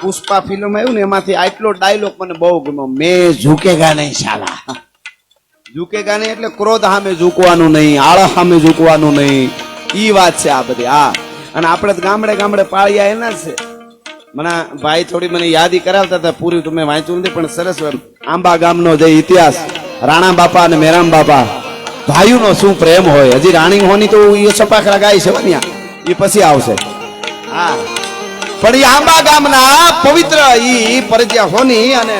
Pushpa film આવ્યું ને, એમાંથી આટલો ડાયલોગ મને બહુ ગમ્યો. મેં ઝૂકેગા નહીં, શાલા. ઝૂકેગા નહીં એટલે ક્રોધ સામે ઝૂકવાનું નહીં, આળસ સામે ઝૂકવાનું નહીં. ઈ વાત છે આ બધી, હા. અને આપણે ગામડે ગામડે પાળ્યા એના છે. મને ભાઈ થોડી મને યાદી કરાવતા હતા, પૂરી તમે વાંચ્યું નથી, પણ સરસ આંબા ગામનો જે ઇતિહાસ, રાણા બાપા અને મેરામ બાપા. ભાઈઓનો શું પ્રેમ હોય? હજી રાણી હોની તો એ સપાખરા ગાય છે ને એ પછી આવશે. હા. પણ એ આંબા ગામના પવિત્ર ઈ પરજ્યા હોની અને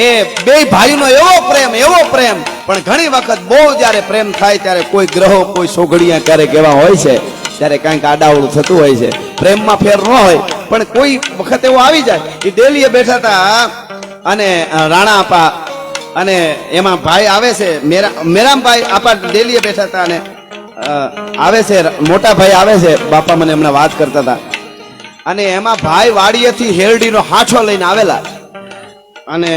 એ બે ભાઈનો એવો પ્રેમ એવો પ્રેમ. પણ ઘણી વખત બહુ જ્યારે પ્રેમ થાય ત્યારે કોઈ ગ્રહો, કોઈ સોઘડિયા ક્યારેક એવા હોય છે, ત્યારે કાંઈક આડાવડું થતું હોય છે. પ્રેમમાં ફેર ન હોય, પણ કોઈ વખત એવો આવી જાય. એ ડેલીએ બેઠા હતા અને રાણા આપા અને એમાં ભાઈ આવે છે, મેરા મેરામભાઈ આપા ડેલીએ બેઠા હતા અને આવે છે, મોટા ભાઈ આવે છે, બાપા મને હમણાં વાત કરતા હતા અને એમાં ભાઈ વાડીએથી હેરડીનો હાંઠો લઈને આવેલા અને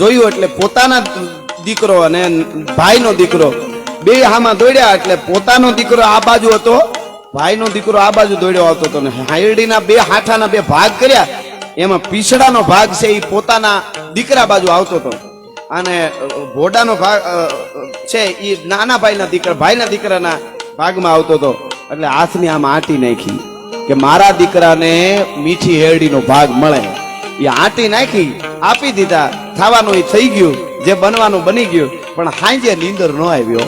જોયું એટલે પોતાના દીકરો અને ભાઈનો દીકરો બે હામાં દોડ્યા એટલે પોતાનો દીકરો આ બાજુ હતો, ભાઈનો દીકરો આ બાજુ દોડ્યો હતો ને હાયરડીના બે હાથાના બે ભાગ કર્યા. એમાં પીછડાનો ભાગ છે એ પોતાના દીકરા બાજુ આવતો હતો. અને ઘોડાનો ભાગ છે એ નાના ભાઈના દીકરા, ભાઈના દીકરાના ભાગમાં આવતો હતો. એટલે હાથની આમ આંટી નાખી. કે મારા દીકરાને મીઠી હેરડીનો ભાગ મળે. એ આટી નાખી, આપી દીધા. ખાવાનું એ થઈ ગયું, જે બનવાનું બની ગયું, પણ હાંજે નીંદર ન આવ્યો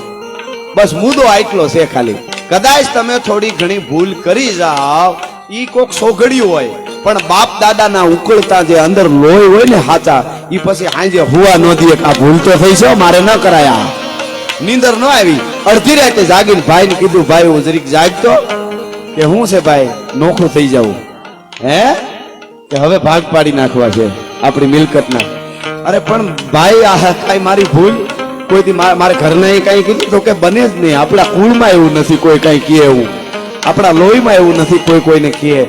બસ મુદ્દો આટલો છે ખાલી. કદાચ તમે થોડી ઘણી ભૂલ કરી જાઓ, ઈ કોક સોગડ્યું હોય, પણ બાપ દાદાના ઉકળતા જે અંદર લોહી હોય ને હાચા એ પછી હાંજે હુવા ન દે. આ ભૂલ તો થઈ છે મારે ન કરાયા નીંદર ન આવી. અડધી રાતે જાગીને ભાઈને કીધું, ભાઈ, હું જરીક જાગતો કે હું છે ભાઈ? નોખું થઈ જવું હે? કે હવે ભાગ પાડી નાખવા છે આપણી મિલકતના. અરે પણ ભાઈ, આ કાંઈ મારી ભૂલ? કોઈથી મારા ઘરના કઈ કીધું તો કે બને જ નહીં. આપણા કુળમાં એવું નથી કોઈ કઈ કહે એવું. આપણા લોહીમાં એવું નથી કોઈ કોઈને કહે.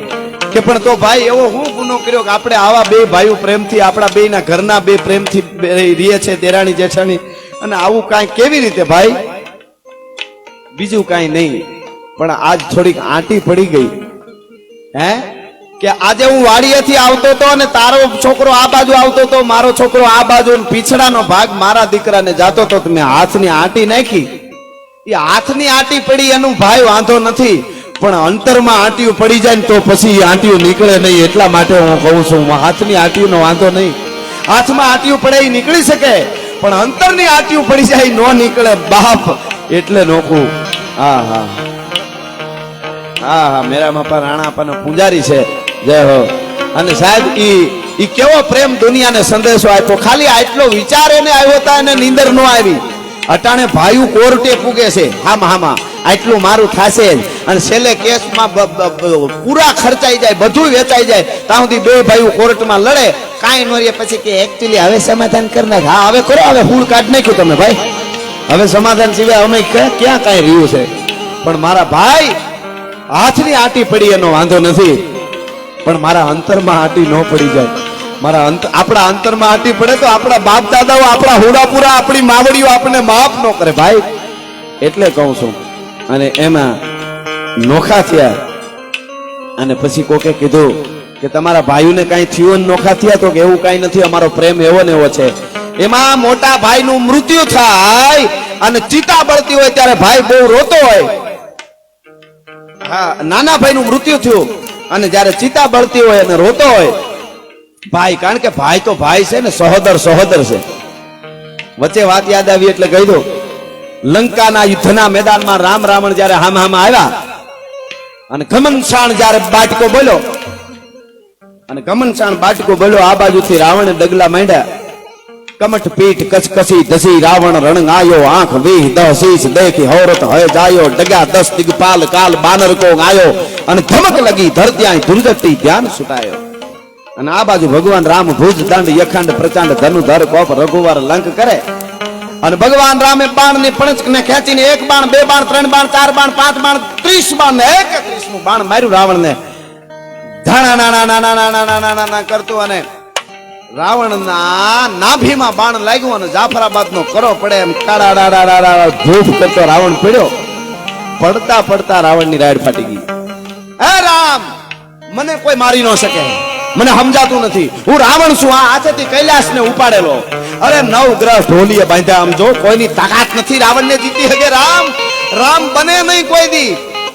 કે પણ તો ભાઈ, એવો હું ગુનો કર્યો કે આપણે આવા બે ભાઈઓ પ્રેમથી, આપણા બેના ઘરના બે પ્રેમથી બે રીએ છે, દેરાણી જેઠાણી. અને આવું કાંઈ કેવી રીતે ભાઈ? બીજું કાંઈ નહીં. પણ આજ થોડીક આંટી પડી ગઈ. હે? કે આજે હું વાડીએથી આવતો હતો અને તારો છોકરો આ બાજુ આવતો હતો, મારો છોકરો આ બાજુ પીછડાનો ભાગ મારા દીકરાને જાતો હતો મેં હાથની આંટી નાખી. એ હાથની આંટી પડી, એનું ભાઈ વાંધો નથી, પણ અંતરમાં આંટીઓ પડી જાય ને તો પછી એ આંટીઓ નીકળે નહીં, એટલા માટે હું કહું છું હાથની આંટીઓનો વાંધો નહીં. હાથમાં આંટીઓ પડે એ નીકળી શકે, પણ અંતરની આંટીઓ પડી જાય ન નીકળે, બાપ, એટલે નોખું. હા હા. હા હા, મેરા બાપા રાણા આપણને પૂજારી છે. જય હો. અને સાહેબ, ઈ ઈ કેવો પ્રેમ દુનિયાને સંદેશો આપ્યો. ખાલી આટલો વિચાર એને આવ્યો હતા અને નીંદર નો આવી. અટાણે ભાઈઓ કોર્ટે પૂગે છે. હામ, હામાં આટલું મારું થાશે જ. અને છેલ્લે કેસમાં પૂરા ખર્ચાઈ જાય બધું વેચાઈ જાય. ત્યાં સુધી બે ભાઈઓ કોર્ટમાં લડે. કાંઈ નો રહે પછી કે એકચ્યુઅલી હવે સમાધાન કરી નાખ. હા, હવે કરો, હવે ફૂલ કાઢ નાખ્યું તમે ભાઈ. હવે સમાધાન સિવાય અમે ક્યાં કાંઈ રહ્યું છે? પણ મારા ભાઈ હાથની આટી પડી એનો વાંધો નથી. પણ મારા અંતરમાં આટી ન પડી જાય. મારા અંત, આપણા અંતરમાં આટી પડે તો આપણા બાપ દાદાઓ આપણા હોડાપુરા, આપણી માવડીઓ આપણને માફ ન કરે ભાઈ. એટલે કહું છું. અને એમાં નોખા થયા. અને પછી કોકે કીધું કે તમારા ભાઈઓને કાંઈ થયું નોખા થયા તો કે એવું કાંઈ નથી, અમારો પ્રેમ એવો ને એવો છે. એમાં મોટા ભાઈનું મૃત્યુ થાય અને ચિતા બળતી હોય ત્યારે ભાઈ બહુ રોતો હોય. હા નાના ભાઈનું મૃત્યુ થયું. અને જ્યારે ચિતા બળતી હોય અને રોતો હોય, ભાઈ, કારણ કે ભાઈ તો ભાઈ છે ને, સહોદર સહોદર છે. વચ્ચે વાત યાદ આવી એટલે કહી દો લંકાના યુદ્ધના મેદાનમાં રામ રાવણ જ્યારે હામ હામ આવ્યા, અને ઘમનશાણ જ્યારે બાટકો બોલ્યો, અને ઘમનશાણ બાટકો બોલ્યો, આ બાજુથી રાવણે ડગલા માંડ્યા. કમઠ પીઠ કચકસી ધસી, રાવણ રણ આયો આંખ વીહ, દહ દેખી, હૌરત, હય જાયો ડગા દસ, દિગપાલ, કાલ, બાનર કો આયો અને ધમક લગી ધરત્યાય ધુરજટી ધ્યાન સુટાયો અને આ બાજુ ભગવાન રામ ભુજ દંડ યખંડ પ્રચંડ ધનુધર કોપ રઘુવર લંક કરે. અને ભગવાન રામે બાણની પણચ ને ખેંચીને એક બાણ, બે બાણ, ત્રણ બાણ, ચાર બાણ, પાંચ બાણ, ત્રીસ બાણ ને એકત્રીસનું બાણ માર્યું રાવણ ને ધાણા નાના નાના નાના નાના નાના કરતું અને રાવણના નાભીમાં બાણ લાગ્યું અને જાફરાબાદ નો કરો પડે એમ કાળા ડાડા ડાડા ધૂપ કરતો રાવણ પડ્યો પડતા પડતા રાવણની રાડ ફાટી ગઈ હે રામ મને કોઈ મારી ન શકે મને સમજાતું નથી હું રાવણ છું આ હાથેથી કૈલાસને ઉપાડેલો અરે નવ ગ્રહ ઢોલીએ બાંધ્યા આમ જો કોઈની તાકાત નથી રાવણને જીતી શકે રામ રામ બને નહીં કોઈ દી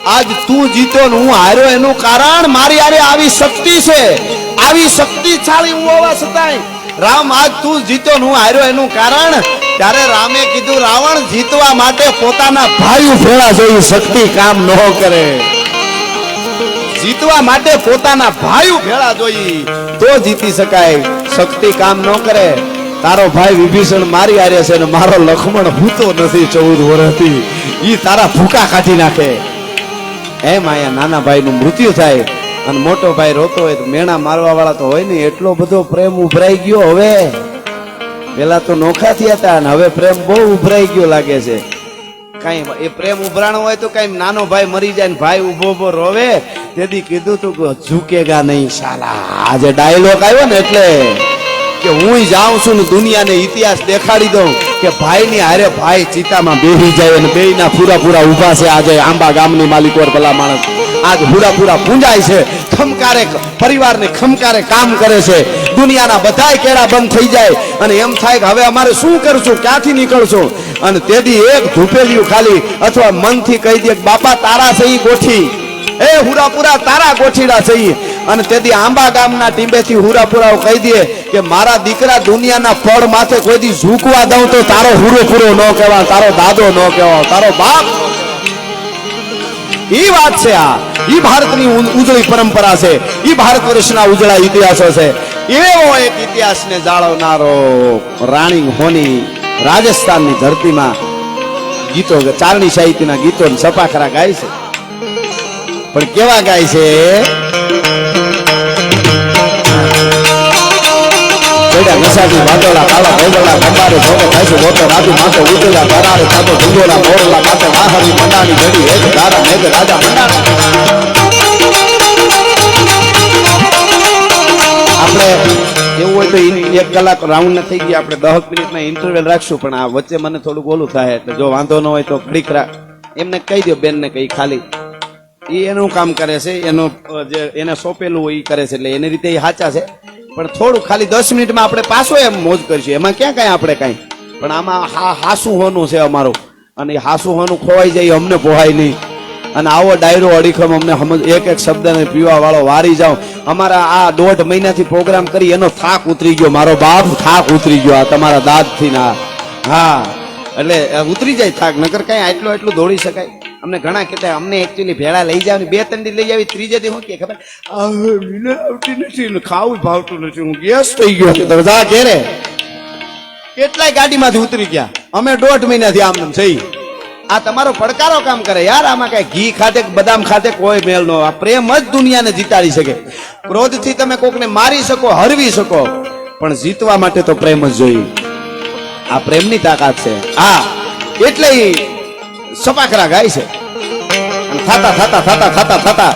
આજ તું જીતો ને હું હાર્યો એનું કારણ મારી આરે આવી શક્તિ છે આવી શક્તિશાળી હું હોવા છતાંય. રામ આજ તું જીતો હું હાર્યો એનું કારણ, ત્યારે રામે કીધું, રાવણ જીતવા માટે પોતાના ભાઈ ભેળા જોઈ શક્તિ કામ ન કરે. જીતવા માટે પોતાના ભાઈ ભેળા જોઈ તો જીતી શકાય. શક્તિ કામ ન કરે. તારો ભાઈ વિભીષણ મારી આર્યો છે ને મારો લક્ષ્મણ ભૂતો નથી, ચૌદ વર્ષથી ઈ તારા ભૂકા કાઢી નાખે. એમ આયા નાના ભાઈનું મૃત્યુ થાય. અને મોટો ભાઈ રોતો હોય તો મેણા મારવા વાળા તો હોય ને, એટલો બધો પ્રેમ ઉભરાઈ ગયો હવે. પેલા તો નોખા થયા હતા અને હવે પ્રેમ બહુ ઉભરાઈ ગયો લાગે છે. કઈ એ પ્રેમ ઉભરાણો હોય તો કઈ નાનો ભાઈ મરી જાય ને ભાઈ ઊભો ઊભો રોવે. તેથી કીધું તું કે ઝૂકેગા નહીં શાલા. આજે ડાયલોગ આવ્યો ને એટલે કે હું જાઉં છું ને દુનિયાને ઇતિહાસ દેખાડી દઉં કે ભાઈની હારે ભાઈ ચિતામાં બેહી જાય અને બેયના પૂરા પૂરા ઊભા છે. આજે આંબા ગામની માલિકોર ભલા માણસ. આજ પૂરા પૂરા પૂંજાય છે. ખમકારે પરિવારને ખમકારે કામ કરે છે. દુનિયાના બધાય કેળા બંધ થઈ જાય. અને એમ થાય કે હવે અમારે શું કરશું? ક્યાંથી નીકળશું? અને તેથી એક ધૂપેલિયું ખાલી અથવા મનથી કહી દે બાપા, તારા સહી ગોઠી. એ હુરાપુરા તારા ગોઠીડા સહી અને તેથી આંબા ગામના ટીંબેથી હુરાપુરાઓ કહી દે કે, મારા દીકરા દુનિયાના પડ માથે કોઈ ઝૂકવા દઉં તો તારો હુરો પૂરો ન કહેવા તારો દાદો ન કહેવા તારો બાપ ઈ વાત છે આ. એ ભારતની ઉજળી પરંપરા છે. ઈ ભારત વર્ષના ઉજળા ઇતિહાસો છે. એવો એક ઇતિહાસને જાળવનારો રાણી હોની રાજસ્થાનની ધરતીમાં ગીતો ચારણી સાહિત્યના ગીતો સપાખરા ગાય છે. પણ કેવા ગાય છે? બેટા વાદળા કાળા ભોગળા ગંબારે ભોગે થાય મોટો રાજુ માથે ઉજળા કરારે થાતો ઢુંગોલા મોરલા માથે વાહરી મંડાની ઘડી એક તારા મેઘ રાજા મંડાણી આપણે એવું હોય તો એક કલાક રાઉન્ડ થઈ ગયા. આપણે દસ મિનિટના ઇન્ટરવેલ રાખશું, પણ આ વચ્ચે મને થોડુંક ઓલું થાય, એટલે જો વાંધો ન હોય તો ઘડીક એમને કહી દો બેનને કઈ ખાલી. એ એનું કામ કરે છે, એનું જે એને સોંપેલું હોય એ કરે છે, એટલે એની રીતે એ સાચા છે. પણ થોડું ખાલી દસ મિનિટમાં આપણે પાછો એમ મોજ કરીશું. એમાં ક્યાં કાંઈ આપણે કાંઈ? પણ આમાં હા હાસુ હોનું છે અમારું. અને હાસુ હોનું ખોવાઈ જાય અમને પોહાય નહીં. અને આવો ડાયરો અડીખમ અમને સમજ એક એક શબ્દને પીવા વાળો વારી જાઓ અમારા આ દોઢ મહિનાથી પ્રોગ્રામ કરી એનો થાક ઉતરી ગયો. મારો બાપ થાક ઉતરી ગયો આ તમારા દાદથી ના. હા, એટલે ઉતરી જાય થાક, નકર કઈ આટલું આટલું દોડી શકાય. અમને ઘણા કહેતા અમને એકચ્યુઅલી ભેળા લઈ જાવ બે ત્રણ દી લઈ આવી, ત્રીજે દી હું કે, ખબર? આવતી નથી ખાવું ભાવતું નથી. હું ગેસ થઈ ગયો ઘેરે. કેટલાય ગાડીમાંથી ઉતરી ગયા. અમે દોઢ મહિનાથી આમ થઈ આ તમારો પડકારો કામ કરે યાર. આમાં કઈ ઘી ખાતે બદામ ખાતે કોઈ મેલ નો પ્રેમ જ દુનિયાને જીતાડી શકે. ક્રોધથી તમે કોકને મારી શકો, હરવી શકો, પણ જીતવા માટે તો પ્રેમ જ જોઈએ. આ પ્રેમની તાકાત છે. હા, એટલે ઈ સપાખરા ગાય છે. થાતા થાતા થાતા થાતા થાતા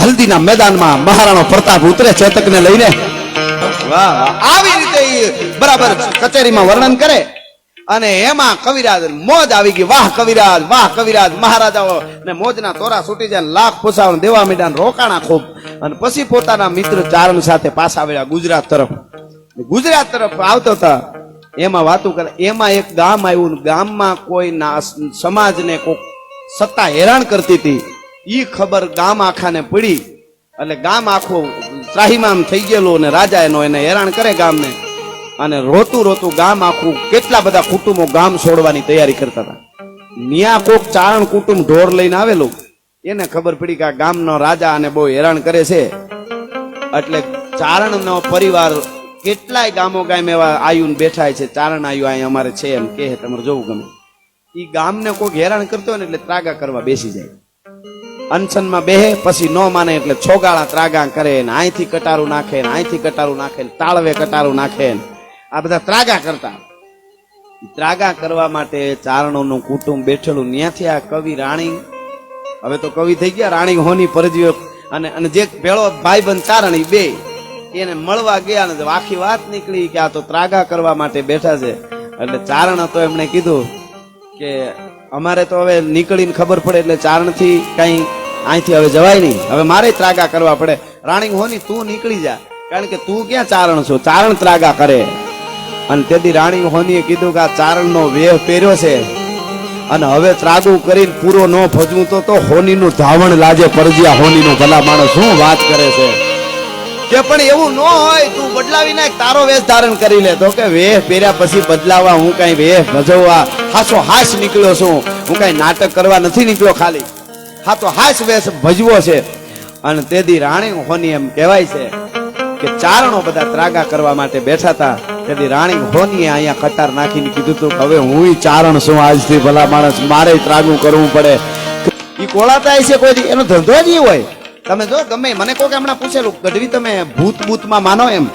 હલ્દીના મેદાનમાં મહારાણો પ્રતાપ ઉતરે ચેતકને લઈને. આવી રીતે બરાબર કચેરીમાં વર્ણન કરે. અને એમાં કવિરાજ મોજ આવી ગઈ. વાહ, કવિરાજ વાહ, કવિરાજ, મહારાજાઓ. ને મોજના તોરા છૂટી જાય લાખ પુસાવણ દેવા મેદાન રોકાણા ખૂબ. અને પછી પોતાના મિત્ર ચારણ સાથે પાછા આવ્યા ગુજરાત તરફ. ગુજરાત તરફ આવતો હતા એમાં વાતું કરે. એમાં એક ગામ આવ્યું ગામમાં કોઈ ના સમાજને કોઈ સત્તા હેરાન કરતી હતી. એ ખબર ગામ આખાને પડી એટલે ગામ આખું ત્રાહીમામ થઈ ગયેલું અને રાજા એનો એને હેરાન કરે ગામને. અને રોતું રોતું ગામ આખું કેટલા બધા કુટુંબો ગામ છોડવાની તૈયારી કરતા હતા. ન્યા કોક ચારણ કુટુંબ ઢોર લઈને આવેલું. એને ખબર પડી કે આ ગામનો રાજા અને બહુ હેરાન કરે છે. એટલે ચારણનો પરિવાર કેટલાય ગામો ગામ એવા આયુને બેઠા છે, ચારણ આયુ અહીં અમારે છે એમ કે તમારે જોવું ગમે. એ ગામને કોઈક હેરાન કરતો હોય ને એટલે ત્રાગા કરવા બેસી જાય. અનશનમાં બેહે, પછી ન માને એટલે છોગાળા ત્રાગા કરે ને અહીંથી કટારું નાખે ને અહીંથી કટારું નાખે ને તાળવે કટારું નાખે ને. આ બધા ત્રાગા કરતા. ત્રાગા કરવા માટે ચારણોનું કુટુંબ બેઠેલું. ત્યાંથી આ કવિ રાણી, હવે તો કવિ થઈ ગયા, રાણી હોની પરજીઓ અને અને જે ભેળો ભાઈબંધ ચારણ એ બે. એને મળવા ગયા ને આખી વાત નીકળી કે આ તો ત્રાગા કરવા માટે બેઠા છે. એટલે ચારણ હતો એમણે કીધું કે અમારે તો હવે નીકળીને ખબર પડે એટલે ચારણથી કઈ અહીંથી હવે જવાય નહીં. હવે મારે ત્રાગા કરવા પડે. રાણી હોની, તું નીકળી જા. કારણ કે તું ક્યાં ચારણ છો? ચારણ ત્રાગા કરે. અને તેથી રાણી હોનીએ કીધું કે આ ચારણનો વેહ પહેર્યો છે. અને હવે ત્રાગું કરીને પૂરો ન ભજવું તો તો હોનીનું ધાવણ લાજે પરજિયા હોનીનું ભલા માણસ શું વાત કરે છે? કે પણ એવું ન હોય, તું બદલાવી નાખ, તારો વેશ ધારણ કરી લે. તો કે વેશ પહેર્યા પછી બદલાવા, હું કઈ વેશ ભજવવા હાસો હાસ નીકળ્યો છું. હું કઈ નાટક કરવા નથી નીકળ્યો ખાલી. હા તો હાસ વેશ ભજવો છે. અને તેથી રાણી હોની એમ કહેવાય છે કે ચારણો બધા ત્રાગા કરવા માટે બેઠા હતા તેથી રાણી હોનીએ અહીંયા કટાર નાખીને કીધું તું હવે હું ચારણ છું આજથી ભલા માણસ. મારે ત્રાગું કરવું પડે. એ કોળાતા છે કોઈ એનો ધંધો જ હોય. તમે જો, ગમે મને કહો કે હમણાં પૂછેલું, ગઢવી તમે ભૂત ભૂતમાં માનો એમ?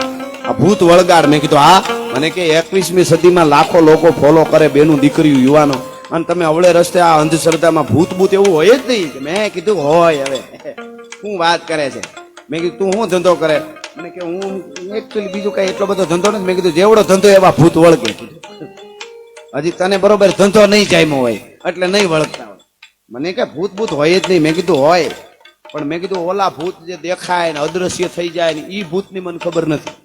આ ભૂત વળગાડ, મેં કીધું, હા. મને કે, એકવીસમી સદીમાં લાખો લોકો ફોલો કરે બેનું દીકરીયું, યુવાનો. અને તમે અવળે રસ્તે આ અંધશ્રદ્ધામાં ભૂત ભૂત એવું હોય જ નહીં. મેં કીધું, હોય હવે. શું વાત કરે છે. મેં કીધું, તું શું ધંધો કરે? મને કે, હું એકચ્યુઅલી બીજું કઈ એટલો બધો ધંધો નથી. મેં કીધું, જેવડો ધંધો એવા ભૂત વળગે. હજી તને બરોબર ધંધો નહીં જામ્યો હોય, એટલે નહીં વળગતા હોય. મને કે, ભૂત ભૂત હોય જ નહીં. મેં કીધું, હોય. પણ મેં કીધું, ઓલા ભૂત જે દેખાય ને અદ્રશ્ય થઈ જાય ને એ ભૂતની મને ખબર નથી.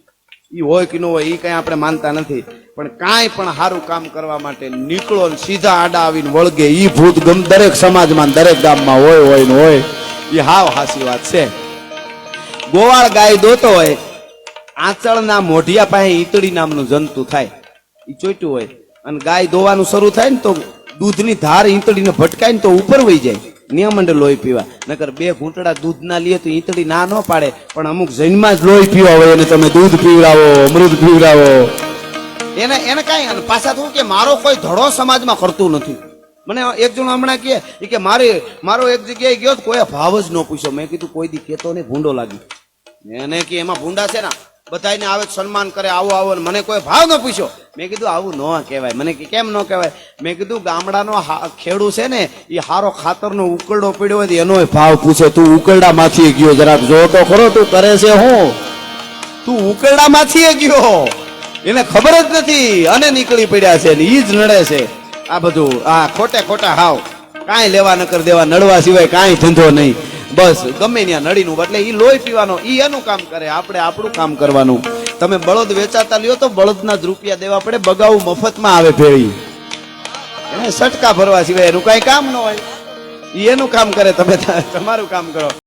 એ હોય કે ન હોય એ કઈ આપણે માનતા નથી. પણ કાંઈ પણ સારું કામ કરવા માટે નીકળો ને સીધા આડા આવીને વળગે. એ ભૂત ગમ દરેક સમાજમાં દરેક ગામમાં હોય હોય ને હોય. એ હાવ હાસી વાત છે. ગોવાળ ગાય દોતો હોય, આંચળના મોઢિયા પાસે ઈતળી નામનું જંતુ થાય. એ ચોટ્યું હોય. અને ગાય દોવાનું શરૂ થાય ને તો દૂધની ધાર ઈંતળીને ભટકાય ને તો ઉપર વહી જાય. નિયમંડ લોહી પીવા. નકર બે ઘૂંટડા દૂધ ના લઈએ તો ઈતળી ના ન પાડે, પણ અમુક જન્મમાં જ લોહી પીવા હોય અને તમે દૂધ પીવડાવો, અમૃત પીવડાવો. એને એને કાંઈ પાછા થયું કે મારો કોઈ ધડો સમાજમાં કરતું નથી. મને એક જણ હમણાં કહે કે મારે, મારો એક જગ્યાએ ગયો કોઈ ભાવ જ ન પૂછ્યો. મેં કીધું કોઈ દી કેતો ને ભૂંડો લાગી. એને કે એમાં ભૂંડા છે ને બધાને આવે સન્માન કરે, આવો આવો મને કોઈ ભાવ ન પૂછ્યો. મેં કીધું, આવું ન કહેવાય. મને કેમ ન કહેવાય? મેં કીધું, ગામડાનો ખેડૂ છે ને એ હારો ખાતરનો ઉકરડો પડ્યો હોય એનો ભાવ પૂછે. તું ઉકરડામાંથી ગયો જરાક. જો તો ખરો, તું કરે છે હું. તું ઉકરડામાંથી ગયો. એને ખબર જ નથી. અને નીકળી પડ્યા છે ને એ જ નડે છે. આ બધું, આ ખોટે ખોટા હાવ. કાંઈ લેવા નકર દેવા નડવા સિવાય કાંઈ ધંધો નહીં. બસ, ગમે ત્યાં નળીનું એટલે એ લોહી પીવાનો એ એનું કામ કરે, આપણે આપણું કામ કરવાનું. તમે બળદ વેચાતા લ્યો તો બળદના જ રૂપિયા દેવા પડે બગાવું મફતમાં આવે ભેળી. એને સટકા ભરવા સિવાય એનું કાંઈ કામ ન હોય. એનું કામ કરે, તમે તમારું કામ કરો.